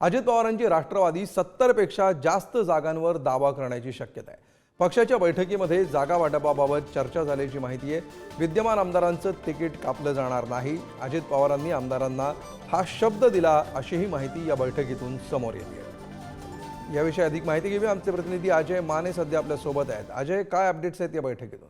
अजित पवारांची राष्ट्रवादी सत्तरपेक्षा जास्त जागांवर दावा करण्याची शक्यता आहे. पक्षाच्या बैठकीमध्ये जागा वाटपाबाबत चर्चा झाल्याची माहिती आहे. विद्यमान आमदारांचं तिकीट कापलं जाणार नाही. अजित पवारांनी आमदारांना हा शब्द दिला अशीही माहिती या बैठकीतून समोर येते याविषयी अधिक माहिती घेऊया. आमचे प्रतिनिधी अजय माने सध्या आपल्यासोबत आहेत. अजय काय अपडेट्स आहेत या बैठकीतून?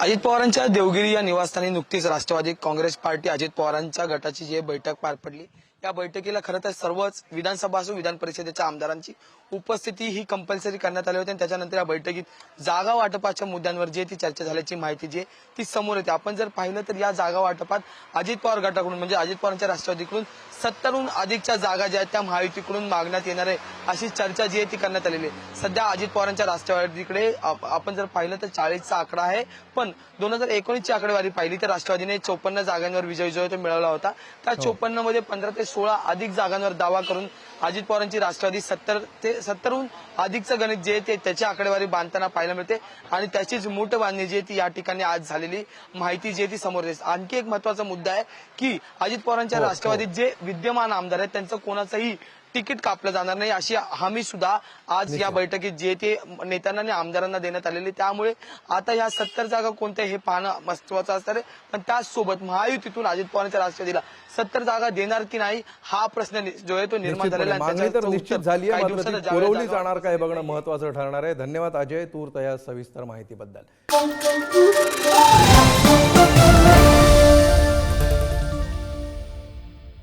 अजित पवारांच्या देवगिरी या निवासस्थानी नुकतीच राष्ट्रवादी काँग्रेस पार्टी अजित पवारांच्या गटाची जी बैठक पार पडली या बैठकीला खरं तर सर्वच विधानसभा असो विधान परिषदेच्या आमदारांची उपस्थिती ही कंपल्सरी करण्यात आली होती. आणि त्याच्यानंतर या बैठकीत जागा वाटपाच्या मुद्द्यांवर जी ती चर्चा झाल्याची माहिती जी आहे ती समोर येते. आपण जर पाहिलं तर या जागा वाटपात अजित पवार गटाकडून म्हणजे अजित पवारांच्या राष्ट्रवादीकडून सत्तरहून अधिकच्या जागा ज्या आहेत त्या महायुतीकडून मागण्यात येणार आहे अशी चर्चा जी आहे ती करण्यात आलेली आहे. सध्या अजित पवारांच्या राष्ट्रवादीकडे आप- आपण जर पाहिलं तर चाळीसचा आकडा आहे पण दोन हजार एकोणीसची आकडेवारी पाहिली तर राष्ट्रवादीने चौपन्न जागांवर विजय तो मिळवला होता. त्या चौपन्नमध्ये पंधरा ते सोळा अधिक जागांवर दावा करून अजित पवारांची राष्ट्रवादी सत्तर ते सत्तरहून अधिकचं गणित जे आहे ते त्याची आकडेवारी बांधताना पाहायला मिळते आणि त्याचीच मूठ बांधणी जी ती या ठिकाणी आज झालेली माहिती जी आहे ती समोर येते. आणखी एक महत्त्वाचा मुद्दा आहे की अजित पवारांच्या हो, हो. राष्ट्रवादीत जे विद्यमान आमदार आहेत त्यांचं कोणाचंही तिकीट कापलं जाणार नाही अशी हमी सुद्धा आज या बैठकीत जे ते नेत्यांना आणि आमदारांना देण्यात आलेली त्यामुळे आता या सत्तर जागा कोणत्या हे पाहणं महत्वाचं असणार आहे. पण त्याचसोबत महायुतीतून अजित पवारांच्या राष्ट्रवादीला सत्तर जागा देणार की नाही हा प्रश्न जो आहे तो निर्माण झालेला मागणी तर निश्चित झाली पुरवली जाणार काय बघणं महत्वाचं ठरणार आहे. धन्यवाद अजय तूर्त या सविस्तर माहितीबद्दल.